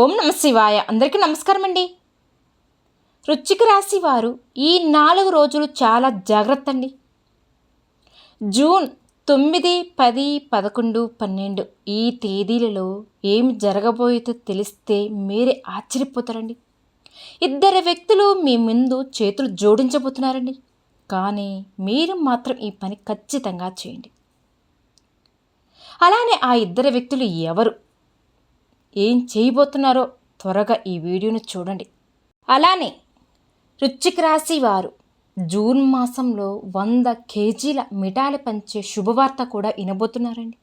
ఓం నమ శివాయ. అందరికీ నమస్కారం అండి. వృచ్చిక రాశి వారు ఈ నాలుగు రోజులు చాలా జాగ్రత్త అండి. జూన్ తొమ్మిది పది పదకొండు పన్నెండు ఈ తేదీలలో ఏం జరగబోయేదో తెలిస్తే మీరే ఆశ్చర్యపోతారండి. ఇద్దరు వ్యక్తులు మీ ముందు చేతులు జోడించబోతున్నారండి. కానీ మీరు మాత్రం ఈ పని ఖచ్చితంగా చేయండి. అలానే ఆ ఇద్దరు వ్యక్తులు ఎవరు? ఏం చేయబోతున్నారో త్వరగా ఈ వీడియోను చూడండి. అలానే రుచిక రాశి వారు జూన్ మాసంలో వంద కేజీల మిఠాయిలు పంచే శుభవార్త కూడా వినబోతున్నారండి.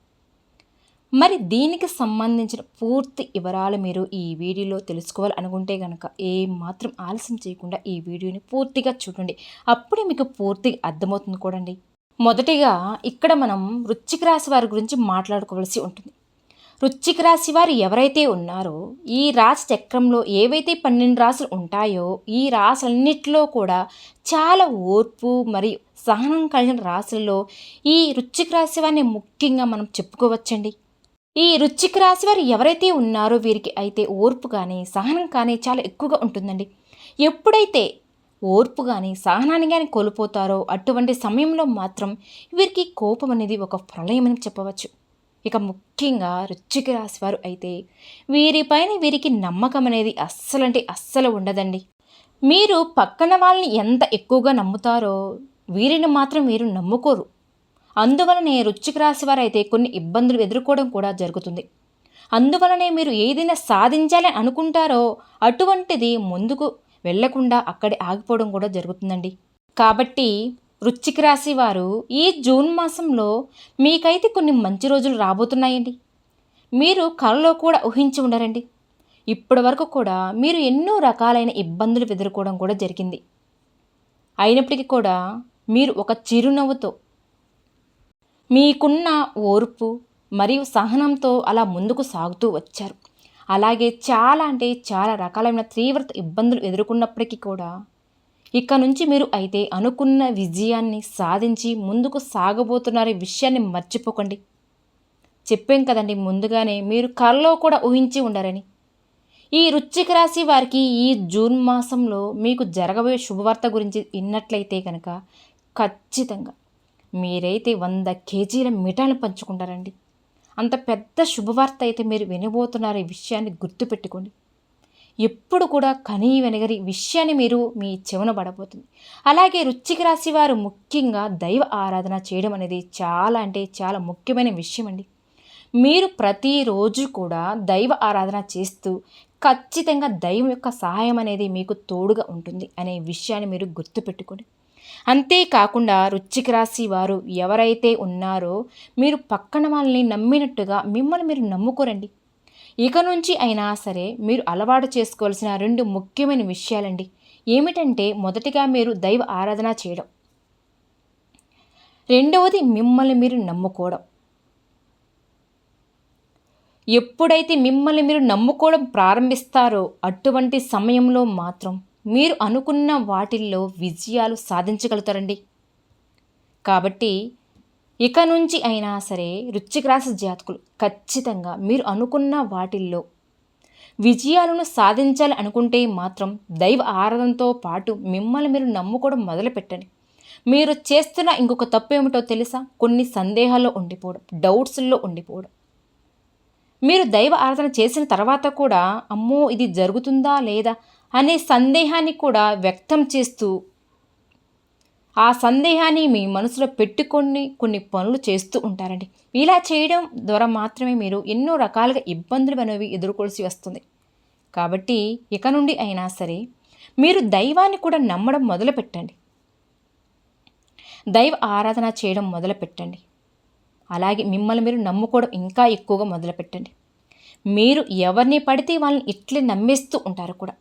మరి దీనికి సంబంధించిన పూర్తి వివరాలు మీరు ఈ వీడియోలో తెలుసుకోవాలి అనుకుంటే కనుక ఏ మాత్రం ఆలస్యం చేయకుండా ఈ వీడియోని పూర్తిగా చూడండి. అప్పుడే మీకు పూర్తిగా అర్థమవుతుంది కూడండి. మొదటిగా ఇక్కడ మనం రుచిక రాశి వారి గురించి మాట్లాడుకోవాల్సి ఉంటుంది. వృశ్చిక రాశి వారు ఎవరైతే ఉన్నారో ఈ రాశి చక్రంలో ఏవైతే పన్నెండు రాశులు ఉంటాయో ఈ రాసులన్నిటిలో కూడా చాలా ఓర్పు మరియు సహనం కలిగిన రాశుల్లో ఈ వృశ్చిక రాశి వారిని ముఖ్యంగా మనం చెప్పుకోవచ్చండి. ఈ వృశ్చిక రాశి వారు ఎవరైతే ఉన్నారో వీరికి అయితే ఓర్పు కానీ సహనం కానీ చాలా ఎక్కువగా ఉంటుందండి. ఎప్పుడైతే ఓర్పు కానీ సహనాన్ని కానీ కోల్పోతారో అటువంటి సమయంలో మాత్రం వీరికి కోపం అనేది ఒక ప్రళయం అని చెప్పవచ్చు. ఇక ముఖ్యంగా రుచికి రాశివారు అయితే వీరిపైన వీరికి నమ్మకం అనేది అస్సలంటే అస్సలు ఉండదండి. మీరు పక్కన వాళ్ళని ఎంత ఎక్కువగా నమ్ముతారో వీరిని మాత్రం మీరు నమ్ముకోరు. అందువలనే రుచికి రాశివారు అయితే కొన్ని ఇబ్బందులు ఎదుర్కోవడం కూడా జరుగుతుంది. అందువలనే మీరు ఏదైనా సాధించాలని అనుకుంటారో అటువంటిది ముందుకు వెళ్ళకుండా అక్కడే ఆగిపోవడం కూడా జరుగుతుందండి. కాబట్టి వృశ్చిక రాశి వారు ఈ జూన్ మాసంలో మీకైతే కొన్ని మంచి రోజులు రాబోతున్నాయండి. మీరు కలలో కూడా ఊహించి ఉండరండి. ఇప్పటి వరకు కూడా మీరు ఎన్నో రకాలైన ఇబ్బందులు ఎదుర్కోవడం కూడా జరిగింది. అయినప్పటికీ కూడా మీరు ఒక చిరునవ్వుతో మీకున్న ఓర్పు మరియు సహనంతో అలా ముందుకు సాగుతూ వచ్చారు. అలాగే చాలా అంటే చాలా రకాలైన తీవ్రత ఇబ్బందులు ఎదుర్కొన్నప్పటికీ కూడా ఇక నుంచి మీరు అయితే అనుకున్న విజయాన్ని సాధించి ముందుకు సాగబోతున్నారే విషయాన్ని మర్చిపోకండి. చెప్పాం కదండి ముందుగానే మీరు కళ్ళలో కూడా ఊహించి ఉండరని. ఈ రుచిక రాశి వారికి ఈ జూన్ మాసంలో మీకు జరగబోయే శుభవార్త గురించి విన్నట్లయితే కనుక ఖచ్చితంగా మీరైతే వంద కేజీల మిఠాయిలు పంచుకుంటారండి. అంత పెద్ద శుభవార్త అయితే మీరు వినబోతున్నారు ఈ విషయాన్ని గుర్తుపెట్టుకోండి. ఎప్పుడు కూడా కనీ వెనగరి విషయాన్ని మీరు మీ చెవున పడబోతుంది. అలాగే రుచిక రాశి వారు ముఖ్యంగా దైవ ఆరాధన చేయడం అనేది చాలా అంటే చాలా ముఖ్యమైన విషయం అండి. మీరు ప్రతిరోజు కూడా దైవ ఆరాధన చేస్తూ ఖచ్చితంగా దైవం యొక్క సహాయం అనేది మీకు తోడుగా ఉంటుంది అనే విషయాన్ని మీరు గుర్తుపెట్టుకోండి. అంతేకాకుండా రుచిక రాశి వారు ఎవరైతే ఉన్నారో మీరు పక్కన వాళ్ళని నమ్మినట్టుగా మిమ్మల్ని మీరు నమ్ముకోరండి. ఇక నుంచి అయినా సరే మీరు అలవాటు చేసుకోవాల్సిన రెండు ముఖ్యమైన విషయాలండి. ఏమిటంటే మొదటిగా మీరు దైవ ఆరాధన చేయడం. రెండవది మిమ్మల్ని మీరు నమ్ముకోవడం. ఎప్పుడైతే మిమ్మల్ని మీరు నమ్ముకోవడం ప్రారంభిస్తారో అటువంటి సమయంలో మాత్రం మీరు అనుకున్న వాటిల్లో విజయాలు సాధించగలుగుతారండి. కాబట్టి ఇక నుంచి అయినా సరే రుచిక రాశి జాతకులు ఖచ్చితంగా మీరు అనుకున్న వాటిల్లో విజయాలను సాధించాలి అనుకుంటే మాత్రం దైవ ఆరాధనతో పాటు మిమ్మల్ని మీరు నమ్ముకోవడం మొదలుపెట్టండి. మీరు చేస్తున్న ఇంకొక తప్పు ఏమిటో తెలుసా? కొన్ని సందేహాల్లో ఉండిపోవడం డౌట్స్లో ఉండిపోవడం. మీరు దైవ ఆరాధన చేసిన తర్వాత కూడా అమ్మో ఇది జరుగుతుందా లేదా? అనే సందేహాన్ని కూడా వ్యక్తం చేస్తూ ఆ సందేహాన్ని మీ మనసులో పెట్టుకొని కొన్ని పనులు చేస్తూ ఉంటారండి. ఇలా చేయడం ద్వారా మాత్రమే మీరు ఎన్నో రకాలుగా ఇబ్బందులు అనేవి ఎదుర్కోవాల్సి వస్తుంది. కాబట్టి ఇక నుండి అయినా సరే మీరు దైవాన్ని కూడా నమ్మడం మొదలుపెట్టండి. దైవ ఆరాధన చేయడం మొదలుపెట్టండి. అలాగే మిమ్మల్ని మీరు నమ్ముకోవడం ఇంకా ఎక్కువగా మొదలుపెట్టండి. మీరు ఎవరిని పడితే వాళ్ళని ఇట్లే నమ్మేస్తూ ఉంటారు కూడా.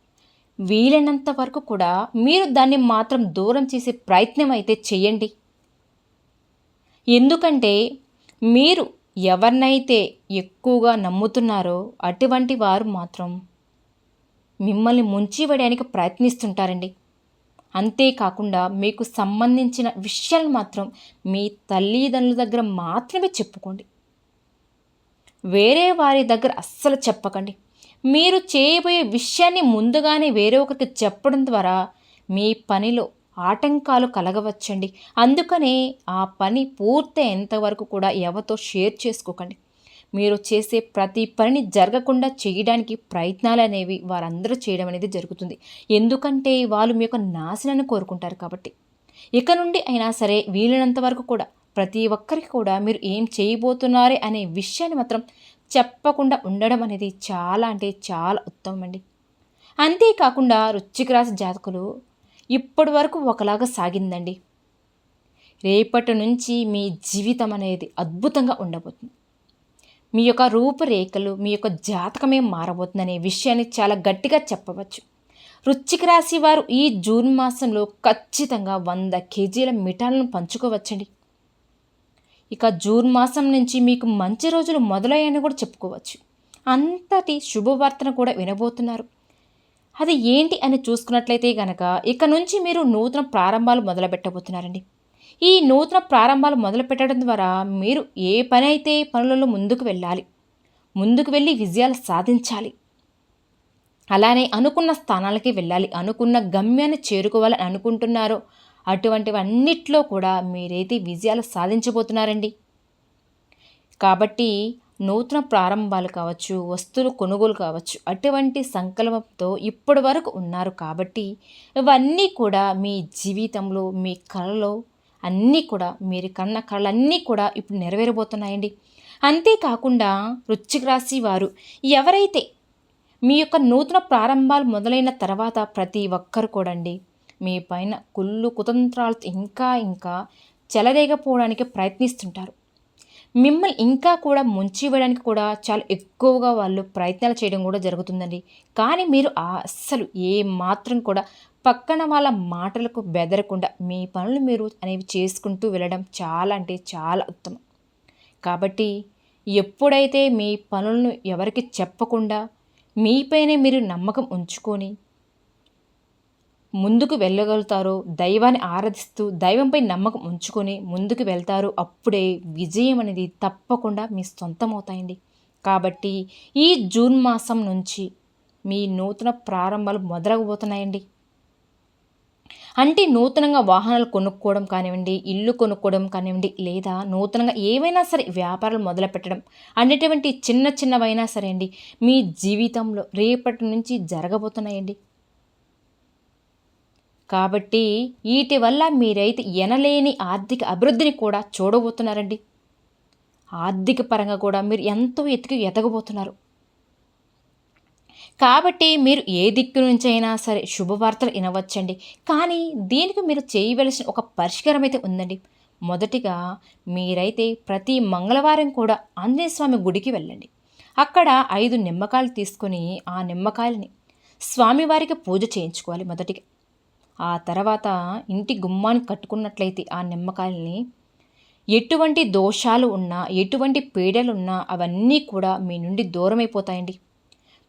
వీలైనంత వరకు కూడా మీరు దాన్ని మాత్రం దూరం చేసే ప్రయత్నం అయితే చేయండి. ఎందుకంటే మీరు ఎవరినైతే ఎక్కువగా నమ్ముతున్నారో అటువంటి వారు మాత్రం మిమ్మల్ని ముంచివేయడానికి ప్రయత్నిస్తుంటారండి. అంతేకాకుండా మీకు సంబంధించిన విషయాలు మాత్రం మీ తల్లిదండ్రుల దగ్గర మాత్రమే చెప్పుకోండి. వేరే వారి దగ్గర అస్సలు చెప్పకండి. మీరు చేయబోయే విషయాన్ని ముందుగానే వేరే ఒకరికి చెప్పడం ద్వారా మీ పనిలో ఆటంకాలు కలగవచ్చండి. అందుకనే ఆ పని పూర్తయ్యేంత వరకు కూడా ఎవరితో షేర్ చేసుకోకండి. మీరు చేసే ప్రతి పనిని జరగకుండా చేయడానికి ప్రయత్నాలు అనేవి వారందరూ చేయడం అనేది జరుగుతుంది. ఎందుకంటే వాళ్ళు మీ యొక్క నాశనాన్ని కోరుకుంటారు కాబట్టి. ఇక నుండి అయినా సరే వీలైనంత వరకు కూడా ప్రతి ఒక్కరికి కూడా మీరు ఏం చేయబోతున్నారే అనే విషయాన్ని మాత్రం చెప్పకుండా ఉండడం అనేది చాలా అంటే చాలా ఉత్తమం అండి. అంతేకాకుండా రుచికి రాసి జాతకులు ఇప్పటి వరకు ఒకలాగా సాగిందండి. రేపటి నుంచి మీ జీవితం అనేది అద్భుతంగా ఉండబోతుంది. మీ యొక్క రూపురేఖలు మీ యొక్క జాతకమే మారబోతుందనే విషయాన్ని చాలా గట్టిగా చెప్పవచ్చు. రుచికి రాశి వారు ఈ జూన్ మాసంలో ఖచ్చితంగా వంద కేజీల మిఠాలను పంచుకోవచ్చండి. ఇక జూన్ మాసం నుంచి మీకు మంచి రోజులు మొదలయ్యాయని కూడా చెప్పుకోవచ్చు. అంతటి శుభవార్తను కూడా వినబోతున్నారు. అది ఏంటి అని చూసుకున్నట్లయితే గనక ఇక నుంచి మీరు నూతన ప్రారంభాలు మొదలుపెట్టబోతున్నారండి ఈ నూతన ప్రారంభాలు మొదలుపెట్టడం ద్వారా మీరు ఏ పని అయితే పనులలో ముందుకు వెళ్ళాలి ముందుకు వెళ్ళి విజయాలు సాధించాలి అలానే అనుకున్న స్థానాలకి వెళ్ళాలి అనుకున్న గమ్యాన్ని చేరుకోవాలని అనుకుంటున్నారో అటువంటివన్నిట్లో కూడా మీరైతే విజయాలు సాధించబోతున్నారండి. కాబట్టి నూతన ప్రారంభాలు కావచ్చు వస్తువులు కొనుగోలు కావచ్చు అటువంటి సంకల్పంతో ఇప్పటి వరకు ఉన్నారు కాబట్టి ఇవన్నీ కూడా మీ జీవితంలో మీ కళలో అన్నీ కూడా మీరు కన్న కళలన్నీ కూడా ఇప్పుడు నెరవేరబోతున్నాయండి. అంతేకాకుండా వృశ్చిక రాశి వారు ఎవరైతే మీ యొక్క నూతన ప్రారంభాలు మొదలైన తర్వాత ప్రతి ఒక్కరు కూడండి మీ పైన కుళ్ళు కుతంత్రాలతో ఇంకా ఇంకా చెలరేగపోవడానికి ప్రయత్నిస్తుంటారు. మిమ్మల్ని ఇంకా కూడా ముంచివేయడానికి కూడా చాలా ఎక్కువగా వాళ్ళు ప్రయత్నాలు చేయడం కూడా జరుగుతుందండి. కానీ మీరు అస్సలు ఏ మాత్రం కూడా పక్కన వాళ్ళ మాటలకు బెదరకుండా మీ పనులు మీరు అనేవి చేసుకుంటూ వెళ్ళడం చాలా అంటే చాలా ఉత్తమం. కాబట్టి ఎప్పుడైతే మీ పనులను ఎవరికి చెప్పకుండా మీపైనే మీరు నమ్మకం ఉంచుకొని ముందుకు వెళ్ళగలుగుతారో దైవాన్ని ఆరాధిస్తూ దైవంపై నమ్మకం ఉంచుకొని ముందుకు వెళ్తారు అప్పుడే విజయం అనేది తప్పకుండా మీ సొంతమవుతాయండి. కాబట్టి ఈ జూన్ మాసం నుంచి మీ నూతన ప్రారంభాలు మొదలగబోతున్నాయండి అంటే నూతనంగా వాహనాలు కొనుక్కోవడం కానివ్వండి ఇల్లు కొనుక్కోవడం కానివ్వండి లేదా నూతనంగా ఏవైనా సరే వ్యాపారాలు మొదలు పెట్టడం అనేటువంటి చిన్న చిన్నవైనా సరే అండి మీ జీవితంలో రేపటి నుంచి జరగబోతున్నాయండి. కాబట్టి వీటి వల్ల మీరైతే ఎనలేని ఆర్థిక అభివృద్ధిని కూడా చూడబోతున్నారండి. ఆర్థిక పరంగా కూడా మీరు ఎంతో ఎత్తుకు ఎదగబోతున్నారు. కాబట్టి మీరు ఏ దిక్కు నుంచి అయినా సరే శుభవార్తలు వినవచ్చండి. కానీ దీనికి మీరు చేయవలసిన ఒక పరిష్కారం అయితే ఉందండి. మొదటిగా మీరైతే ప్రతి మంగళవారం కూడా ఆంజనేయ స్వామి గుడికి వెళ్ళండి. అక్కడ ఐదు నిమ్మకాయలు తీసుకొని ఆ నిమ్మకాయలని స్వామివారికి పూజ చేయించుకోవాలి మొదటిగా. ఆ తర్వాత ఇంటి గుమ్మాన్ని కట్టుకున్నట్లయితే ఆ నిమ్మకాయల్ని ఎటువంటి దోషాలు ఉన్నా ఎటువంటి పీడలున్నా అవన్నీ కూడా మీ నుండి దూరమైపోతాయండి.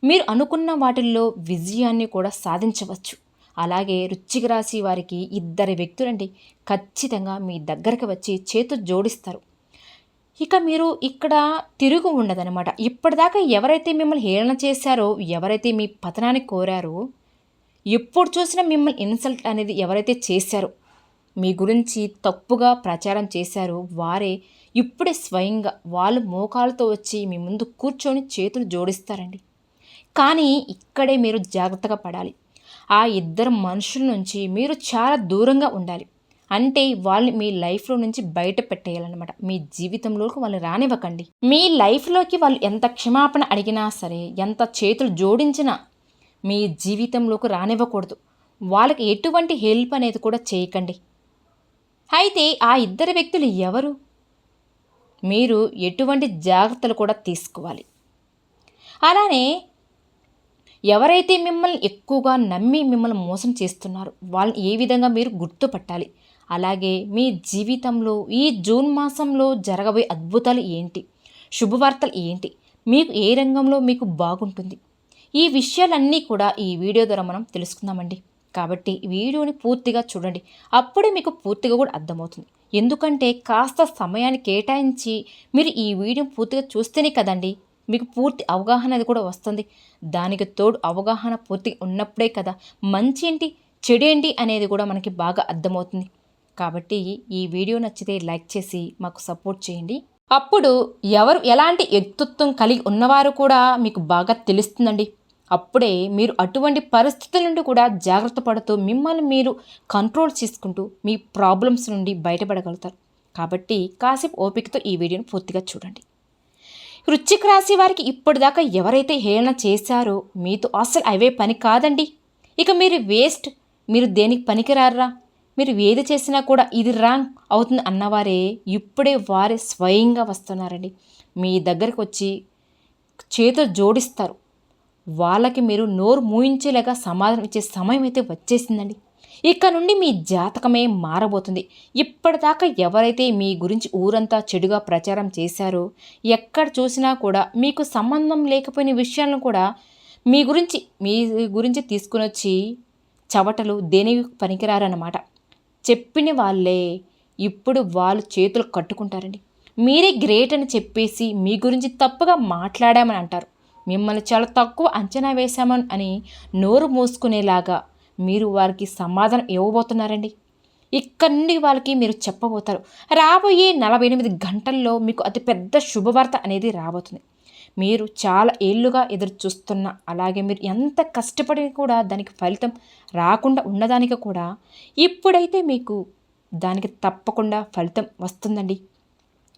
మీరు అనుకున్న వాటిల్లో విజయాన్ని కూడా సాధించవచ్చు. అలాగే రుచికి రాసి వారికి ఇద్దరు వ్యక్తులండి ఖచ్చితంగా మీ దగ్గరకు వచ్చి చేతు జోడిస్తారు. ఇక మీరు ఇక్కడ తిరుగు ఉండదనమాట ఇప్పటిదాకా ఎవరైతే మిమ్మల్ని హేళన చేశారో ఎవరైతే మీ పతనాన్ని కోరారో ఎప్పుడు చూసినా మిమ్మల్ని ఇన్సల్ట్ అనేది ఎవరైతే చేశారో మీ గురించి తప్పుగా ప్రచారం చేశారో వారే ఇప్పుడే స్వయంగా వాళ్ళు మోకాలతో వచ్చి మీ ముందు కూర్చొని చేతులు జోడిస్తారండి. కానీ ఇక్కడే మీరు జాగ్రత్తగా పడాలి. ఆ ఇద్దరు మనుషుల నుంచి మీరు చాలా దూరంగా ఉండాలి. అంటే వాళ్ళని మీ లైఫ్లో నుంచి బయట పెట్టేయాలన్నమాట. మీ జీవితంలోకి వాళ్ళు రానివ్వకండి. మీ లైఫ్లోకి వాళ్ళు ఎంత క్షమాపణ అడిగినా సరే ఎంత చేతులు జోడించినా మీ జీవితంలోకి రానివ్వకూడదు. వాళ్ళకి ఎటువంటి హెల్ప్ అనేది కూడా చేయకండి. అయితే ఆ ఇద్దరు వ్యక్తులు ఎవరు? మీరు ఎటువంటి జాగ్రత్తలు కూడా తీసుకోవాలి. అలానే ఎవరైతే మిమ్మల్ని ఎక్కువగా నమ్మి మిమ్మల్ని మోసం చేస్తున్నారు వాళ్ళని ఏ విధంగా మీరు గుర్తుపట్టాలి? అలాగే మీ జీవితంలో ఈ జూన్ మాసంలో జరగబోయే అద్భుతాలు ఏంటి? శుభవార్తలు ఏంటి? మీకు ఏ రంగంలో మీకు బాగుంటుంది? ఈ విషయాలన్నీ కూడా ఈ వీడియో ద్వారా మనం తెలుసుకుందామండి. కాబట్టి వీడియోని పూర్తిగా చూడండి. అప్పుడే మీకు పూర్తిగా కూడా అర్థమవుతుంది. ఎందుకంటే కాస్త సమయాన్ని కేటాయించి మీరు ఈ వీడియో పూర్తిగా చూస్తేనే కదండి మీకు పూర్తి అవగాహన అది కూడా వస్తుంది. దానికి తోడు అవగాహన పూర్తిగా ఉన్నప్పుడే కదా మంచి ఏంటి చెడు ఏంటి అనేది కూడా మనకి బాగా అర్థమవుతుంది. కాబట్టి ఈ వీడియో నచ్చితే లైక్ చేసి మాకు సపోర్ట్ చేయండి. అప్పుడు ఎవరు ఎలాంటి వ్యక్తిత్వం కలిగి ఉన్నవారు కూడా మీకు బాగా తెలుస్తుందండి. అప్పుడే మీరు అటువంటి పరిస్థితుల నుండి కూడా జాగ్రత్త పడుతూ మిమ్మల్ని మీరు కంట్రోల్ చేసుకుంటూ మీ ప్రాబ్లమ్స్ నుండి బయటపడగలుగుతారు. కాబట్టి కాసేపు ఓపికతో ఈ వీడియోని పూర్తిగా చూడండి. వృచ్చిక రాశి వారికి ఇప్పటిదాకా ఎవరైతే హేళన చేశారో మీతో అసలు అవే పని కాదండి. ఇక మీరు వేస్ట్ మీరు దేనికి పనికిరారా? మీరు ఏది చేసినా కూడా ఇది రాంగ్ అవుతుంది అన్నవారే ఇప్పుడే వారే స్వయంగా వస్తున్నారండి. మీ దగ్గరకు వచ్చి చేతులు జోడిస్తారు. వాళ్ళకి మీరు నోరు మూయించేలాగా సమాధానం ఇచ్చే సమయం అయితే వచ్చేసిందండి. ఇక నుండి మీ జాతకమే మారబోతుంది. ఇప్పటిదాకా ఎవరైతే మీ గురించి ఊరంతా చెడుగా ప్రచారం చేశారో ఎక్కడ చూసినా కూడా మీకు సంబంధం లేకపోయిన విషయాలను కూడా మీ గురించి మీ గురించి తీసుకుని వచ్చి చవటలు దేనికి పనికిరారన్నమాట. చెప్పిన వాళ్ళే ఇప్పుడు వాళ్ళు చేతులు కట్టుకుంటారండి. మీరే గ్రేట్ అని చెప్పేసి మీ గురించి తప్పుగా మాట్లాడామని అంటారు. మిమ్మల్ని చాలా తక్కువ అంచనా వేశామని అని నోరు మూసుకునేలాగా మీరు వారికి సమాధానం ఇవ్వబోతున్నారండి. ఇక్కడి నుండి వాళ్ళకి మీరు చెప్పబోతారు. రాబోయే నలభై ఎనిమిది గంటల్లో మీకు అతిపెద్ద శుభవార్త అనేది రాబోతుంది. మీరు చాలా ఏళ్ళుగా ఎదురు చూస్తున్న అలాగే మీరు ఎంత కష్టపడి కూడా దానికి ఫలితం రాకుండా ఉన్నదానికి కూడా ఇప్పుడైతే మీకు దానికి తప్పకుండా ఫలితం వస్తుందండి.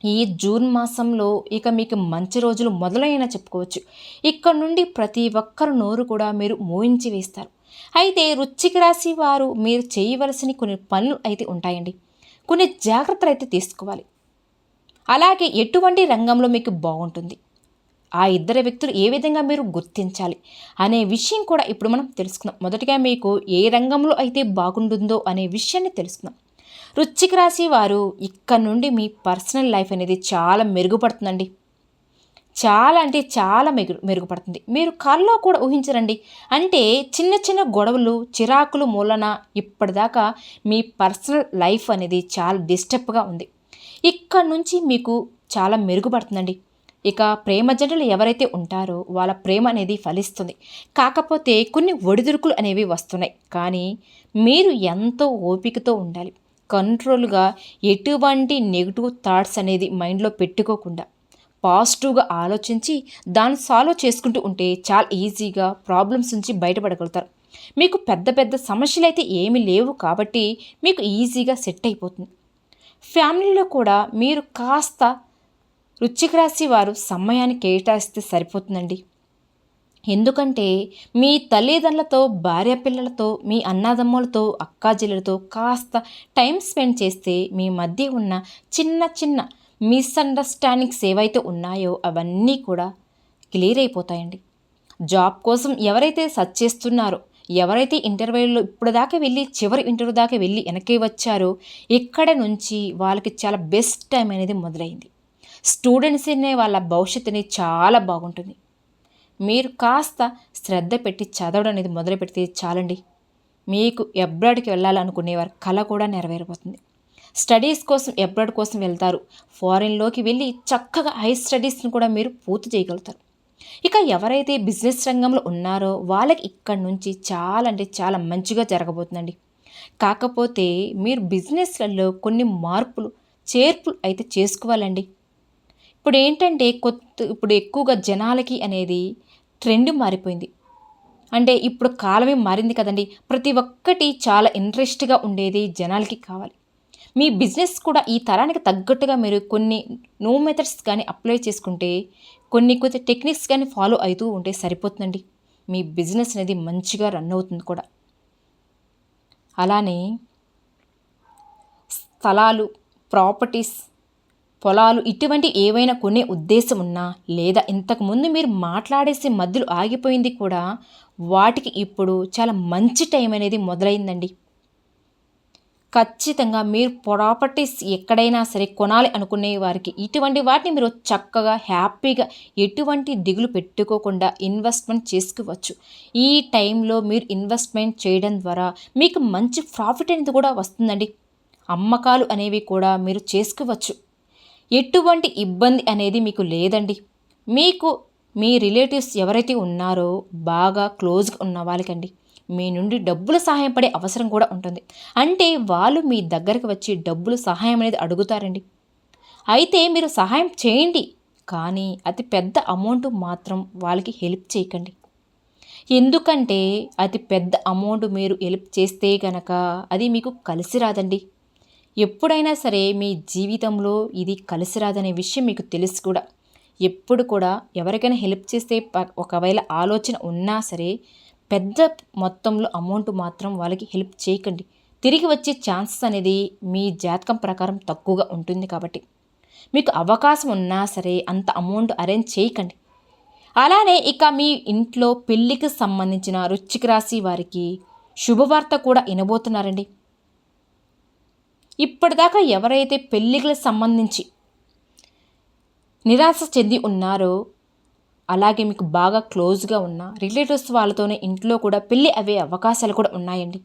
ఈ జూన్ మాసంలో ఇక మీకు మంచి రోజులు మొదలైన చెప్పుకోవచ్చు. ఇక్కడ నుండి ప్రతి ఒక్కరు నోరు కూడా మీరు మోయించి వేస్తారు. అయితే రుచికి రాసి వారు మీరు చేయవలసిన కొన్ని పనులు అయితే ఉంటాయండి. కొన్ని జాగ్రత్తలు అయితే తీసుకోవాలి. అలాగే ఎటువంటి రంగంలో మీకు బాగుంటుంది? ఆ ఇద్దరు వ్యక్తులు ఏ విధంగా మీరు గుర్తించాలి? అనే విషయం కూడా ఇప్పుడు మనం తెలుసుకుందాం. మొదటిగా మీకు ఏ రంగంలో అయితే బాగుంటుందో అనే విషయాన్ని తెలుసుకుందాం. వృశ్చిక రాశి వారు ఇక్కడ నుండి మీ పర్సనల్ లైఫ్ అనేది చాలా మెరుగుపడుతుందండి. చాలా అంటే చాలా మెరుగు మెరుగుపడుతుంది. మీరు కల్లో కూడా ఊహించరండి. అంటే చిన్న చిన్న గొడవలు చిరాకులు మూలన ఇప్పటిదాకా మీ పర్సనల్ లైఫ్ అనేది చాలా డిస్టర్బ్గా ఉంది. ఇక్కడ నుంచి మీకు చాలా మెరుగుపడుతుందండి. ఇక ప్రేమ జంటలు ఎవరైతే ఉంటారో వాళ్ళ ప్రేమ అనేది ఫలిస్తుంది. కాకపోతే కొన్ని ఒడిదుడుకులు అనేవి వస్తున్నాయి. కానీ మీరు ఎంతో ఓపికతో ఉండాలి. కంట్రోల్గా ఎటువంటి నెగిటివ్ థాట్స్ అనేది మైండ్లో పెట్టుకోకుండా పాజిటివ్గా ఆలోచించి దాన్ని సాల్వ్ చేసుకుంటూ ఉంటే చాలా ఈజీగా ప్రాబ్లమ్స్ నుంచి బయటపడగలుగుతారు. మీకు పెద్ద పెద్ద సమస్యలు అయితే ఏమీ లేవు కాబట్టి మీకు ఈజీగా సెట్ అయిపోతుంది. ఫ్యామిలీలో కూడా మీరు కాస్త రుచిక రాసి వారు సమయాన్ని కేటాయిస్తే సరిపోతుందండి. ఎందుకంటే మీ తల్లిదండ్రులతో భార్య పిల్లలతో మీ అన్నదమ్ములతో అక్కాజిల్లలతో కాస్త టైం స్పెండ్ చేస్తే మీ మధ్య ఉన్న చిన్న చిన్న మిస్అండర్స్టాండింగ్స్ ఏవైతే ఉన్నాయో అవన్నీ కూడా క్లియర్ అయిపోతాయండి. జాబ్ కోసం ఎవరైతే సర్చ్ చేస్తున్నారో ఎవరైతే ఇంటర్వ్యూలో ఇప్పుడు దాకా వెళ్ళి చివరి ఇంటర్వ్యూ దాకా వెళ్ళి వెనక్కి వచ్చారో ఇక్కడ నుంచి వాళ్ళకి చాలా బెస్ట్ టైం అనేది మొదలైంది. స్టూడెంట్స్ అనే వాళ్ళ భవిష్యత్తుని అనేది చాలా బాగుంటుంది. మీరు కాస్త శ్రద్ధ పెట్టి చదవడం అనేది మొదలు పెడితే చాలండి. మీకు ఎబ్రాడ్కి వెళ్ళాలనుకునేవారు కళ కూడా నెరవేరిపోతుంది స్టడీస్ కోసం ఎబ్రాడ్ కోసం వెళ్తారు. ఫారిన్లోకి వెళ్ళి చక్కగా హై స్టడీస్ని కూడా మీరు పూర్తి చేయగలుగుతారు. ఇక ఎవరైతే బిజినెస్ రంగంలో ఉన్నారో వాళ్ళకి ఇక్కడ నుంచి చాలా అంటే చాలా మంచిగా జరగబోతుందండి. కాకపోతే మీరు బిజినెస్లలో కొన్ని మార్పులు చేర్పులు అయితే చేసుకోవాలండి. ఇప్పుడు ఏంటంటే కొత్త ఇప్పుడు ఎక్కువగా జనాలకి అనేది ట్రెండ్ మారిపోయింది. అంటే ఇప్పుడు కాలమే మారింది కదండి. ప్రతి ఒక్కటి చాలా ఇంట్రెస్ట్గా ఉండేది జనాలకి కావాలి. మీ బిజినెస్ కూడా ఈ తరానికి తగ్గట్టుగా మీరు కొన్ని నో మెథడ్స్ కానీ అప్లై చేసుకుంటే కొన్ని కొత్త టెక్నిక్స్ కానీ ఫాలో అవుతూ ఉంటే సరిపోతుందండి. మీ బిజినెస్ అనేది మంచిగా రన్ అవుతుంది కూడా. అలానే స్థలాలు ప్రాపర్టీస్ పొలాలు ఇటువంటి ఏవైనా కొనే ఉద్దేశం ఉన్నా లేదా ఇంతకుముందు మీరు మాట్లాడేసి మధ్యలో ఆగిపోయింది కూడా వాటికి ఇప్పుడు చాలా మంచి టైం అనేది మొదలైందండి. ఖచ్చితంగా మీరు ప్రాపర్టీస్ ఎక్కడైనా సరే కొనాలి అనుకునే వారికి ఇటువంటి వాటిని మీరు చక్కగా హ్యాపీగా ఎటువంటి దిగులు పెట్టుకోకుండా ఇన్వెస్ట్మెంట్ చేసుకోవచ్చు. ఈ టైంలో మీరు ఇన్వెస్ట్మెంట్ చేయడం ద్వారా మీకు మంచి ప్రాఫిట్ అనేది కూడా వస్తుందండి. అమ్మకాలు అనేవి కూడా మీరు చేసుకోవచ్చు. ఎటువంటి ఇబ్బంది అనేది మీకు లేదండి. మీకు మీ రిలేటివ్స్ ఎవరైతే ఉన్నారో బాగా క్లోజ్గా ఉన్న వాళ్ళకండి మీ నుండి డబ్బులు సహాయం పడే అవసరం కూడా ఉంటుంది. అంటే వాళ్ళు మీ దగ్గరకు వచ్చి డబ్బులు సహాయం అనేది అడుగుతారండి. అయితే మీరు సహాయం చేయండి కానీ అతి పెద్ద అమౌంట్ మాత్రం వాళ్ళకి హెల్ప్ చేయకండి. ఎందుకంటే అతి పెద్ద అమౌంట్ మీరు హెల్ప్ చేస్తే కనుక అది మీకు కలిసి రాదండి. ఎప్పుడైనా సరే మీ జీవితంలో ఇది కలిసి రాదనే విషయం మీకు తెలుసు కూడా. ఎప్పుడు కూడా ఎవరికైనా హెల్ప్ చేస్తే ఒకవేళ ఆలోచన ఉన్నా సరే పెద్ద మొత్తంలో అమౌంట్ మాత్రం వాళ్ళకి హెల్ప్ చేయకండి. తిరిగి వచ్చే ఛాన్సెస్ అనేది మీ జాతకం ప్రకారం తక్కువగా ఉంటుంది కాబట్టి. మీకు అవకాశం ఉన్నా సరే అంత అమౌంట్ అరేంజ్ చేయకండి. అలానే ఇక మీ ఇంట్లో పెళ్ళికి సంబంధించిన రుచికి రాశి వారికి శుభవార్త కూడా వినబోతున్నారండి. ఇప్పటిదాకా ఎవరైతే పెళ్ళిళ్ళకి సంబంధించి నిరాశ చెంది ఉన్నారో అలాగే మీకు బాగా క్లోజ్గా ఉన్న రిలేటివ్స్ వాళ్ళతోనే ఇంట్లో కూడా పెళ్ళి అవే అవకాశాలు కూడా ఉన్నాయండి.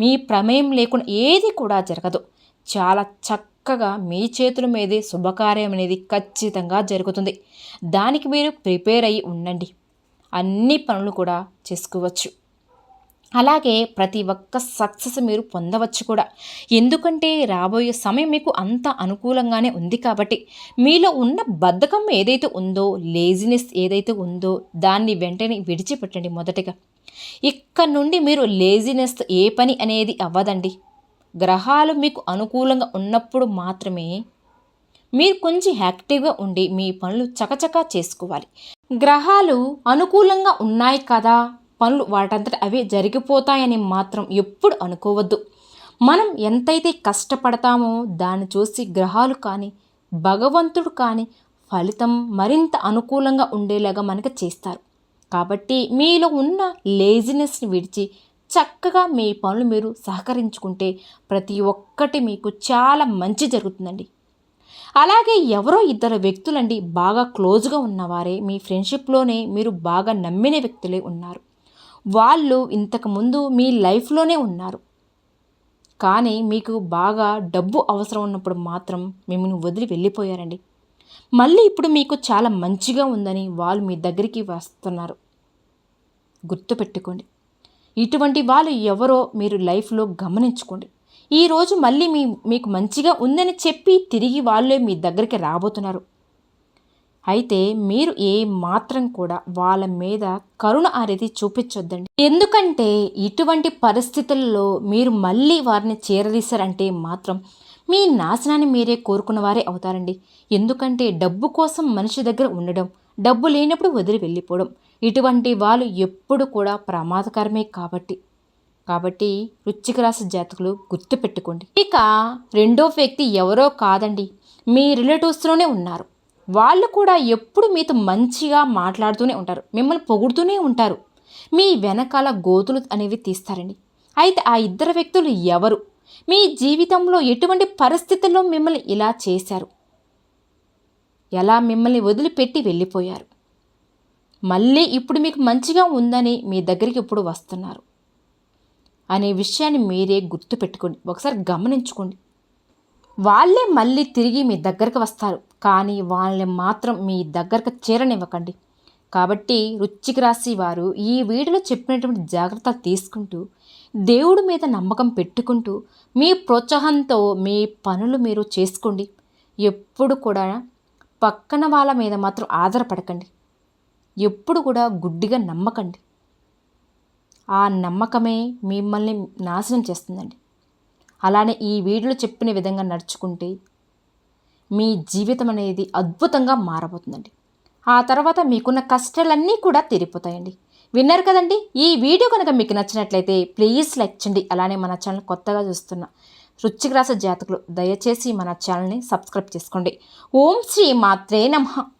మీ ప్రమేయం లేకుండా ఏది కూడా జరగదు. చాలా చక్కగా మీ చేతుల మీదే శుభకార్యం అనేది ఖచ్చితంగా జరుగుతుంది. దానికి మీరు ప్రిపేర్ అయ్యి ఉండండి. అన్ని పనులు కూడా చేసుకోవచ్చు. అలాగే ప్రతి ఒక్క సక్సెస్ మీరు పొందవచ్చు కూడా. ఎందుకంటే రాబోయే సమయం మీకు అంత అనుకూలంగానే ఉంది కాబట్టి. మీలో ఉన్న బద్ధకం ఏదైతే ఉందో లేజినెస్ ఏదైతే ఉందో దాన్ని వెంటనే విడిచిపెట్టండి మొదటిగా. ఇక్కడ నుండి మీరు లేజినెస్ ఏ పని అనేది అవ్వదండి. గ్రహాలు మీకు అనుకూలంగా ఉన్నప్పుడు మాత్రమే మీరు కొంచెం యాక్టివ్గా ఉండి మీ పనులు చకచకా చేసుకోవాలి. గ్రహాలు అనుకూలంగా ఉన్నాయి కదా పనులు వాటంతట అవే జరిగిపోతాయని మాత్రం ఎప్పుడు అనుకోవద్దు. మనం ఎంతైతే కష్టపడతామో దాన్ని చూసి గ్రహాలు కానీ భగవంతుడు కానీ ఫలితం మరింత అనుకూలంగా ఉండేలాగా మనకు చేస్తారు. కాబట్టి మీలో ఉన్న లేజినెస్ని విడిచి చక్కగా మీ పనులు మీరు సహకరించుకుంటే ప్రతి ఒక్కటి మీకు చాలా మంచి జరుగుతుందండి. అలాగే ఎవరో ఇద్దరు వ్యక్తులండి బాగా క్లోజ్గా ఉన్నవారే మీ ఫ్రెండ్షిప్లోనే మీరు బాగా నమ్మిన వ్యక్తులే ఉన్నారు. వాళ్ళు ఇంతకుముందు మీ లైఫ్లోనే ఉన్నారు. కానీ మీకు బాగా డబ్బు అవసరం ఉన్నప్పుడు మాత్రం మిమ్మల్ని వదిలి వెళ్ళిపోయారండి. మళ్ళీ ఇప్పుడు మీకు చాలా మంచిగా ఉందని వాళ్ళు మీ దగ్గరికి వస్తున్నారు. గుర్తుపెట్టుకోండి ఇటువంటి వాళ్ళు ఎవరో మీరు లైఫ్లో గమనించుకోండి. ఈరోజు మళ్ళీ మీ మీకు మంచిగా ఉందని చెప్పి తిరిగి వాళ్ళే మీ దగ్గరికి రాబోతున్నారు. అయితే మీరు ఏ మాత్రం కూడా వాళ్ళ మీద కరుణ అనేది చూపించొద్దండి. ఎందుకంటే ఇటువంటి పరిస్థితుల్లో మీరు మళ్ళీ వారిని చేరదీశారంటే మాత్రం మీ నాశనాన్ని మీరే కోరుకున్న వారే అవుతారండి. ఎందుకంటే డబ్బు కోసం మనిషి దగ్గర ఉండడం డబ్బు లేనప్పుడు వదిలి వెళ్ళిపోవడం ఇటువంటి వాళ్ళు ఎప్పుడు కూడా ప్రమాదకరమే కాబట్టి. కాబట్టి రుచిక రాసి జాతకులు గుర్తుపెట్టుకోండి. ఇక రెండో వ్యక్తి ఎవరో కాదండి. మీ రిలేటివ్స్లోనే ఉన్నారు. వాళ్ళు కూడా ఎప్పుడు మీతో మంచిగా మాట్లాడుతూనే ఉంటారు. మిమ్మల్ని పొగుడుతూనే ఉంటారు. మీ వెనకాల గోతులు అనేవి తీస్తారండి. అయితే ఆ ఇద్దరు వ్యక్తులు ఎవరు? మీ జీవితంలో ఎటువంటి పరిస్థితుల్లో మిమ్మల్ని ఇలా చేశారు? ఎలా మిమ్మల్ని వదిలిపెట్టి వెళ్ళిపోయారు? మళ్ళీ ఇప్పుడు మీకు మంచిగా ఉందని మీ దగ్గరికి ఇప్పుడు వస్తున్నారు? అనే విషయాన్ని మీరే గుర్తుపెట్టుకోండి. ఒకసారి గమనించుకోండి. వాళ్ళే మళ్ళీ తిరిగి మీ దగ్గరకు వస్తారు. కానీ వాళ్ళని మాత్రం మీ దగ్గరకు చేరనివ్వకండి. కాబట్టి రుచికి రాసి వారు ఈ వీడియోలో చెప్పినటువంటి జాగ్రత్తలు తీసుకుంటూ దేవుడి మీద నమ్మకం పెట్టుకుంటూ మీ ప్రోత్సాహంతో మీ పనులు మీరు చేసుకోండి. ఎప్పుడు కూడా పక్కన వాళ్ళ మీద మాత్రం ఆధారపడకండి. ఎప్పుడు కూడా గుడ్డిగా నమ్మకండి. ఆ నమ్మకమే మిమ్మల్ని నాశనం చేస్తుందండి. అలానే ఈ వీడియోలో చెప్పిన విధంగా నడుచుకుంటే మీ జీవితం అనేది అద్భుతంగా మారబోతుందండి. ఆ తర్వాత మీకున్న కష్టాలన్నీ కూడా తీరిపోతాయండి. విన్నారు కదండి? ఈ వీడియో కనుక మీకు నచ్చినట్లయితే ప్లీజ్ లైక్ చేయండి. అలానే మన ఛానల్ కొత్తగా చూస్తున్న రుచిగ్రాస జాతకులు దయచేసి మన ఛానల్ని సబ్స్క్రైబ్ చేసుకోండి. ఓం శ్రీ మాత్రే నమః.